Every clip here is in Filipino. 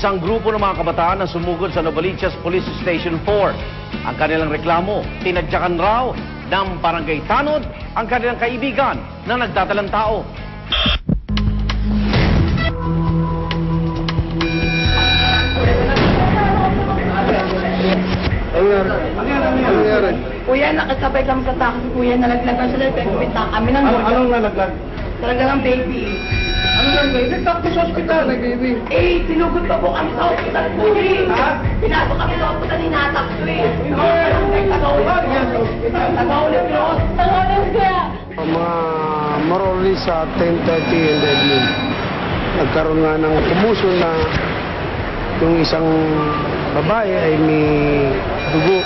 isang grupo ng mga kabataan na sumugod sa Novaliches Police Station 4. Ang kanilang reklamo, tinadyakan raw ng barangay Tanod ang kanilang kaibigan na nagdadalang tao. Kuya, nakasabay kami sa taxi. Kuya, nalaglagan sila. Kaya kumita kami ng Ano, anong nalaglag? Talaga ng baby. Ano nalaglag? Nagtakbo sa ospital, nag-baby. Eh, sinugod pa po kami sa hospital po eh. Ha? Pinasok kami sa hospital ni Natak ko eh. Tagaulit yun. Tagaulit yun. Tagaulit kaya. Mga less sa 10.30 in the evening, nagkaroon nga ng commotion na yung isang babae ay may dugo.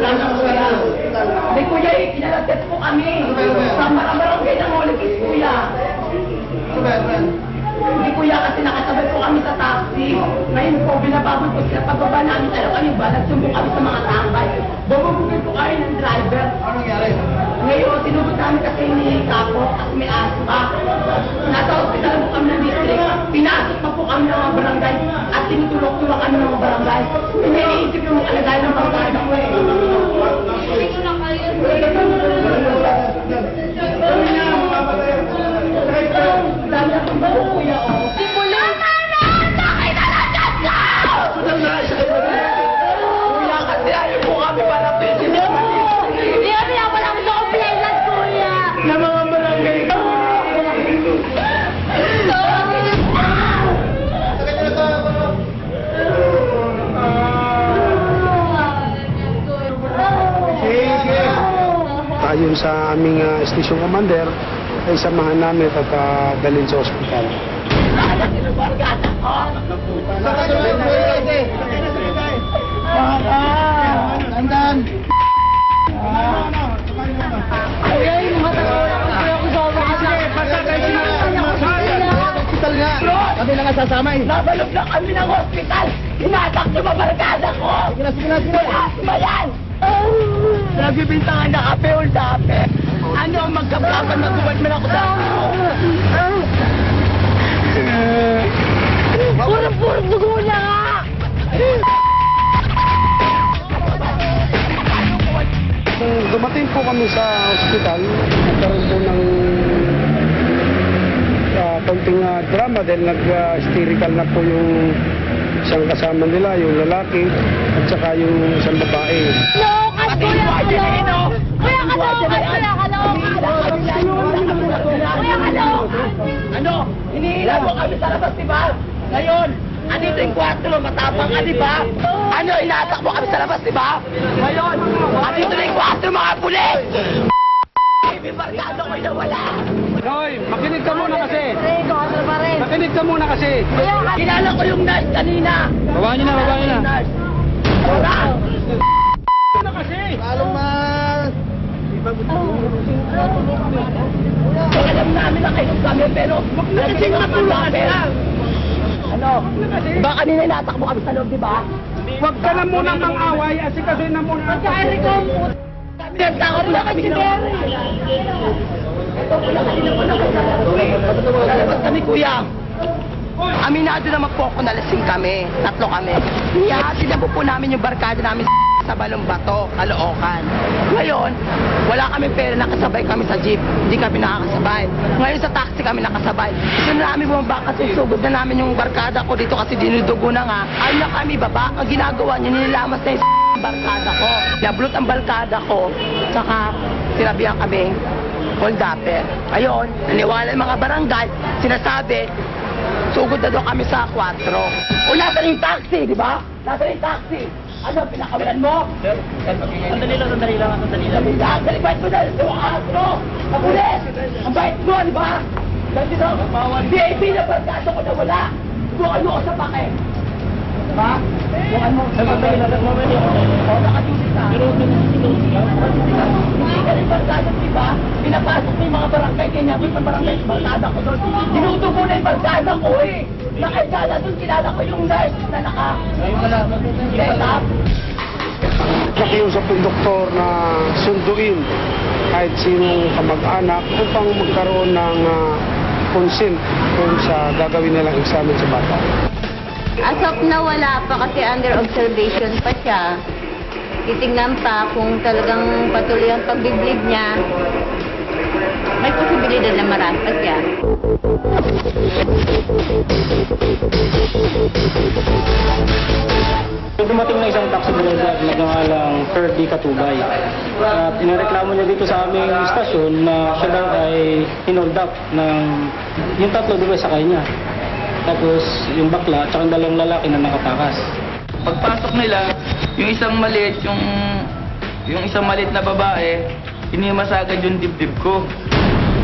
Hindi kuya eh, kinalagat po kami. Sa maramarangay ng Holikis kuya. Hindi kuya kasi nakasabay po kami sa taxi. Ngayon po, binababot po sila pagbaba namin. Ano kami ba? Nagsumbong kami sa mga tambay. Bumubugay po kami ng driver. Ano nangyari? Ngayon, tinubot namin kasi ni Kapo kasi may asma. Nasa hospital po kami ng district. Pinasok pa po kami ng mga barangay at tinutulok-tulok kami ng mga barangay. Hindi iniisip yung kalagayan ng barangay sa aming uh, station commander, ay samahan namin at uh, dalhin sa ospital. Kami na nga sasama eh! Nabalog na kami ng hospital! Hinatak yung mabarkada ko! Sige na, sige na, sige na! Asma yan! Nagbibintangan na kape o dape. Ano ang magkablaban magbuwad man ako sa... Puro-puro dugo na nga! Dumating po kami sa ospital, nagkaroon po ng uh, konting ah, drama dahil nag-hysterical na po yung isang kasama nila, yung lalaki, at saka yung isang babae. Pati Ano? Hinihila mo kami sa labas, di ba? Ngayon, andito yung kwarto matapang ka, di ba? Ano, inatak mo kami sa labas, di ba? Ngayon, andito na yung kwarto, mga pulis! May barkado ko'y nawala! Hoy, makinig ka muna kasi! Makinig ka muna kasi! Kilala ko yung nurse kanina! Baba niyo na, baba niyo na. Nurse! Wala! Lalong ma... Alam namin na kayo kami, pero kasi nga kami. Ano? Ba kanina inatakbo kami sa loob, di ba? Huwag ka na muna mang-away, asikasuhin na muna. Kami nagtakot na kami si Mary. Ito po na kanina po na Lalabas kami, kuya. Aminado naman po ako na lasing kami. Tatlo kami. Ihatid na po po namin yung barkada namin sa Balong Bato, Caloocan. Ngayon, wala kami pera, nakasabay kami sa jeep. Hindi kami nakakasabay. Ngayon sa taxi kami nakasabay. Gusto na namin bumaba kasi sugod na namin yung barkada ko dito kasi dinudugo na nga. Ayaw na kami baba. Ang ginagawa niya, nililamas na yung barkada ko. Nablot ang barkada ko. Saka sinabihan kami hold upper. Ayun, naniwala mga barangay, sinasabi, sugod na daw kami sa 4. O nasa yung taxi, di ba? Nasa yung taxi. Ano, pinakawalan mo? Sandali lang, sandali lang, sandali lang. Sandali lang, sandali bait mo dahil sa wakas mo. Ang bait mo, di ba? Dahil dito, VIP na barkada ko na wala. Bukan mo ko sa pake. Diba? Bukan mo. Sandali lang, sandali lang. O, nakatuloy ka. Hindi ka rin barkada, di ba? Pinapasok mo yung mga barangay, kanya mo yung barangay, barkada ko doon. Dinudugo na yung barkada ko eh. Nakakala doon, kilala ko yung nurse na naka... Set up. nakiusap yung doktor na sunduin kahit sinong kamag-anak upang magkaroon ng ah, consent kung sa gagawin nilang examen sa bata. As of na wala pa kasi under observation pa siya. Titingnan pa kung talagang patuloy ang pagbiblig niya. May posibilidad na maraspas siya. Dumating na isang taxi driver na pangalang Ferdy Katubay. At inireklamo niya dito sa aming istasyon na siya daw ay hinold up ng yung tatlo di ba sakay niya. Tapos yung bakla at yung dalawang lalaki na nakatakas. Pagpasok nila, yung isang maliit, yung yung isang maliit na babae, inimas agad yung dibdib ko.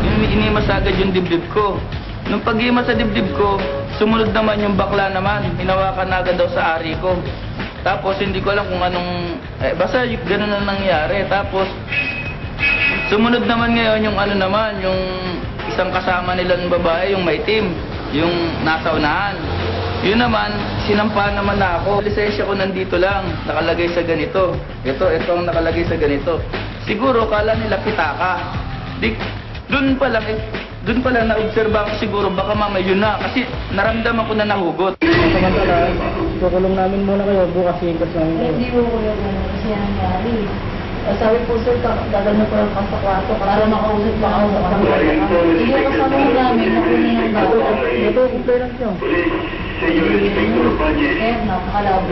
Yung inimas yung dibdib ko. Nung pag-imas sa dibdib ko, sumunod naman yung bakla naman, hinawakan na agad daw sa ari ko. Tapos hindi ko alam kung anong, eh, basta y- ganun na nangyari. Tapos, sumunod naman ngayon yung ano naman, yung isang kasama nilang babae, yung maitim, yung nasa unahan. Yun naman, sinampahan naman na ako. Lisensya ko nandito lang, nakalagay sa ganito. Ito, ito ang nakalagay sa ganito. Siguro, kala nila kita ka. Di, dun pa lang, eh, dun pa lang na-obserba ko siguro, baka mamaya yun na. Kasi naramdaman ko na nahugot. Samantala, kukulong namin muna kayo, bukas hingkas namin kayo. Hindi kung ano kasi nangyari. Eh, Sabi po sir, dagal na po sa kwarto para makausap pa ako sa kwarto. Hindi ko kasama mo namin na kunin ng bago. Ito, complainant niyo. Eh, napakalabo.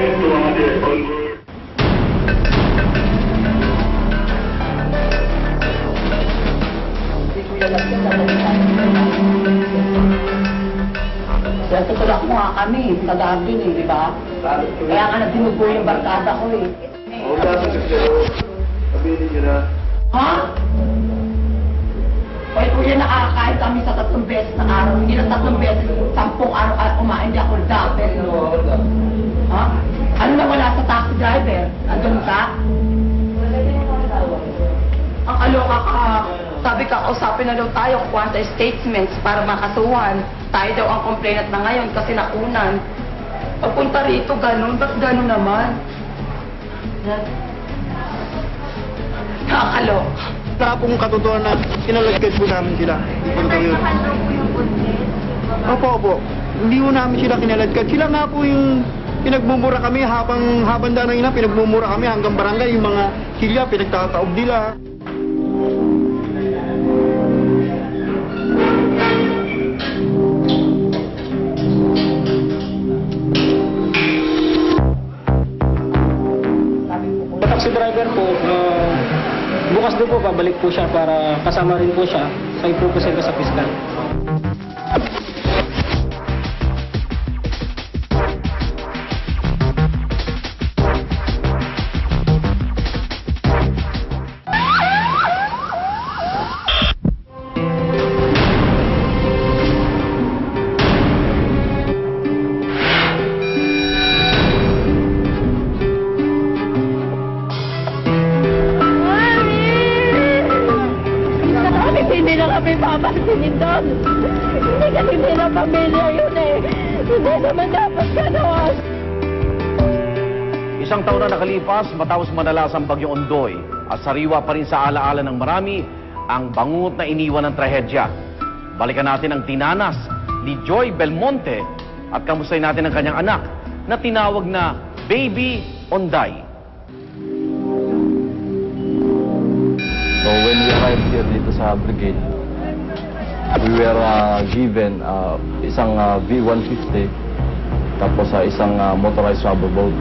Hindi ko yan lang Kaya tutulak mo nga kami, tagaan din eh, di ba? Kaya nga nagdinugo yung barkada ko eh. Ha? Oy, kuya, nakakakain kami sa tatlong beses na araw. Hindi na tatlong beses, sampung araw ka kumain, hindi ako double. Ha? Ano na wala sa taxi driver? Andun ka? Ang aloka ka. Sabi ka, usapin na daw tayo, tayo statements para makasuhan. Tayo daw ang complainant na ngayon kasi nakunan. Pagpunta rito, ganun. Ba't ganun naman? Nakakaloka. Wala pong katotohanan na kinalagkad po namin sila. Hindi po yun. Opo, opo. Hindi po namin sila kinaladkad. Sila nga po yung pinagmumura kami habang habang daan ng ina, pinagmumura kami hanggang barangay. Yung mga silya, pinagtataob nila. Bukas din po babalik po siya para kasama rin po siya sa ipupresenta sa piskal. Kami papansinin doon. Hindi kasi hindi na pamilya yun eh. Hindi naman dapat gano'n. Isang taon na nakalipas matapos manalas ang bagyong Ondoy at sariwa pa rin sa alaala ng marami ang bangungot na iniwan ng trahedya. Balikan natin ang tinanas ni Joy Belmonte at kamustahin natin ang kanyang anak na tinawag na Baby Onday. So when we arrived here dito sa brigade, we were uh, given uh, isang uh, V-150 tapos uh, isang uh, motorized rubber boat.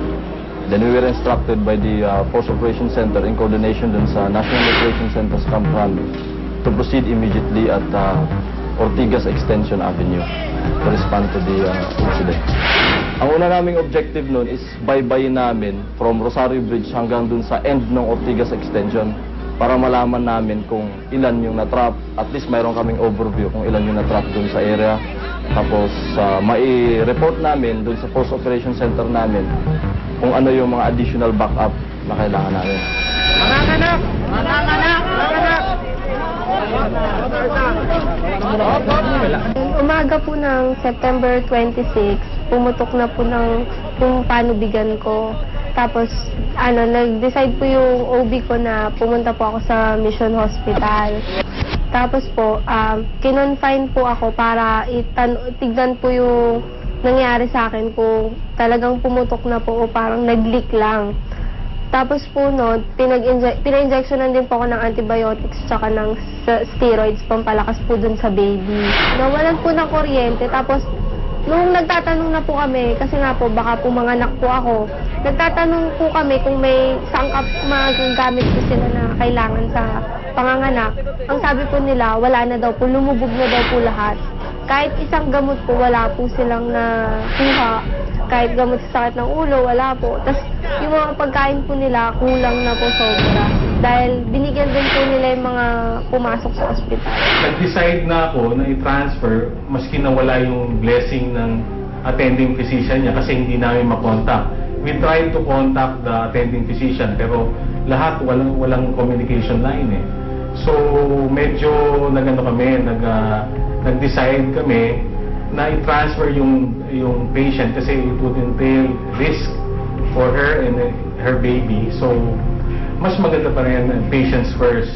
Then we were instructed by the uh, Force Operations Center in coordination dun sa National Operations Center's Camp Run to proceed immediately at uh, Ortigas Extension Avenue to respond to the uh, incident. Ang una naming objective nun is baybayin namin from Rosario Bridge hanggang dun sa end ng Ortigas Extension para malaman namin kung ilan yung na-trap. At least mayroon kaming overview kung ilan yung na-trap dun sa area. Tapos uh, mai-report namin dun sa Force Operations Center namin kung ano yung mga additional backup na kailangan namin. Umaga po ng September 26, pumutok na po ng yung panubigan ko. Tapos, ano, nag-decide po yung OB ko na pumunta po ako sa Mission Hospital. Tapos po, um, kinonfine po ako para itan tignan po yung nangyari sa akin kung talagang pumutok na po o parang nag-leak lang. Tapos po no, pinag-inject, pina-injectionan din po ako ng antibiotics tsaka ng steroids pampalakas po dun sa baby. Nawalan po ng kuryente tapos nung nagtatanong na po kami, kasi nga po baka po manganak po ako, nagtatanong po kami kung may sangkap magagamit po sila na kailangan sa panganganak. Ang sabi po nila, wala na daw po, lumubog na daw po lahat. Kahit isang gamot po, wala po silang nakuha kahit gamot sa sakit ng ulo, wala po. Tapos yung mga pagkain po nila, kulang na po sobra. Dahil binigyan din po nila yung mga pumasok sa ospital. Nag-decide na ako na i-transfer maski na wala yung blessing ng attending physician niya kasi hindi namin makontak. We tried to contact the attending physician pero lahat walang walang communication line eh. So medyo nagano kami, nag ah, nag-decide kami na i-transfer yung yung patient kasi it would entail risk for her and uh, her baby. So mas maganda pa rin patients first.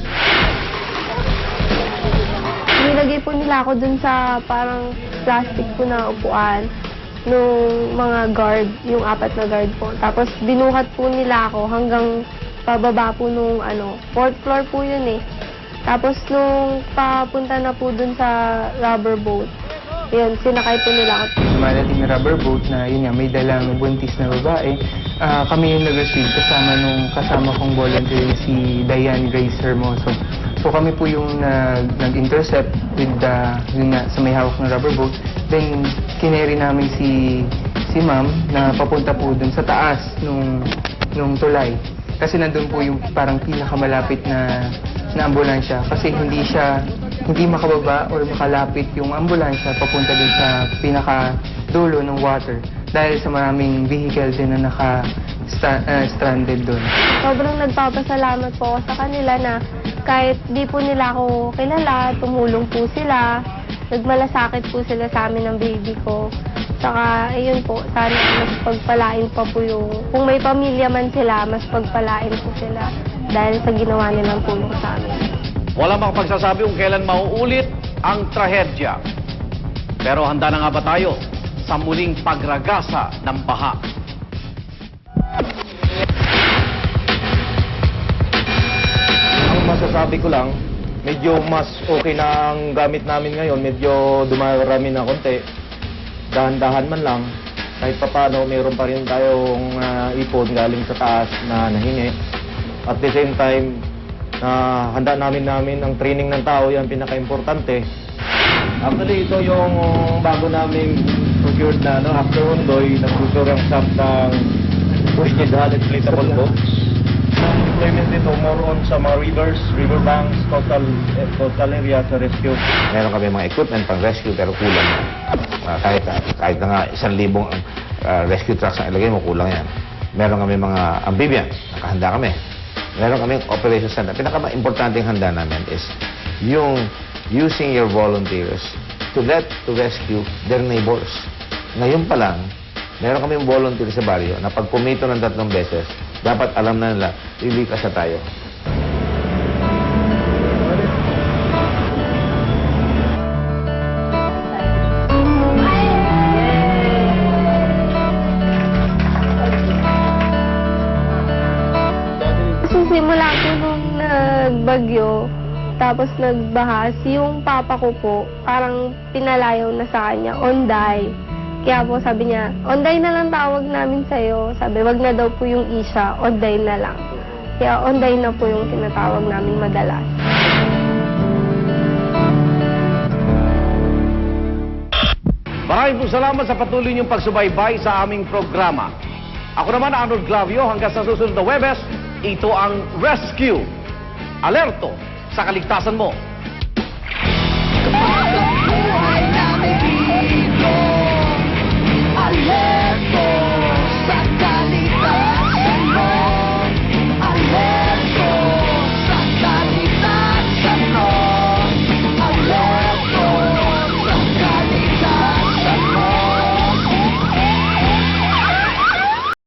Nilagay po nila ako dun sa parang plastic po na upuan nung mga guard, yung apat na guard po. Tapos binuhat po nila ako hanggang pababa po nung ano, fourth floor po yun eh. Tapos nung papunta na po dun sa rubber boat, yun, sinakay po nila ako. Dumadating na rubber boat na yun nga, may dalang buntis na babae. Ah, kami yung nag-receive kasama nung kasama kong volunteer si Diane Grace Hermoso. So kami po yung nag- nag-intercept with the, yun nga, sa may hawak ng rubber boat. Then kineri namin si si ma'am na papunta po dun sa taas nung nung tulay. Kasi nandun po yung parang pinakamalapit na na ambulansya kasi hindi siya hindi makababa or makalapit yung ambulansya papunta dun sa pinaka dulo ng water dahil sa maraming vehicle din na naka sta- uh, doon. Sobrang nagpapasalamat po sa kanila na kahit di po nila ako kilala, tumulong po sila, nagmalasakit po sila sa amin ng baby ko. Saka, ayun po, sana mas pagpalain pa po yung, kung may pamilya man sila, mas pagpalain po sila dahil sa ginawa nilang tulong sa amin. Walang makapagsasabi kung kailan mauulit ang trahedya. Pero handa na nga ba tayo sa muling pagragasa ng baha? Ang masasabi ko lang, medyo mas okay na ang gamit namin ngayon. Medyo dumarami na konti. Dahan-dahan man lang. Kahit papano, mayroon pa rin tayong ah, ipon galing sa taas na nahingi. At the same time, na handa namin namin ang training ng tao, yan pinaka-importante. Actually, ito yung bago namin procured na no, after Hondoy, nag-procure ang shop ng push need inflatable boats. Ang deployment nito more on sa mga rivers, riverbanks, coastal, eh, coastal area sa rescue. Meron kami mga equipment pang rescue pero kulang yan. Ah, kahit, kahit na nga isang libong ah, rescue trucks ang ilagay mo, kulang yan. Meron kami mga amphibian, nakahanda kami. Meron kami operation center. Pinaka-importanting handa namin is yung using your volunteers to let to rescue their neighbors. Ngayon pa lang, meron kami volunteer sa baryo na pag pumito ng tatlong beses, dapat alam na nila, lilikas na tayo. Nagbagyo, tapos nagbahas, yung papa ko po, parang pinalayaw na sa kanya, Onday. Kaya po sabi niya, Onday na lang tawag namin sa'yo. Sabi, wag na daw po yung Isha, Onday na lang. Kaya Onday na po yung tinatawag namin madalas. Maraming po salamat sa patuloy niyong pagsubaybay sa aming programa. Ako naman, Arnold Glavio, hanggang sa susunod na Webes, ito ang Rescue. Alerto sa kaligtasan mo.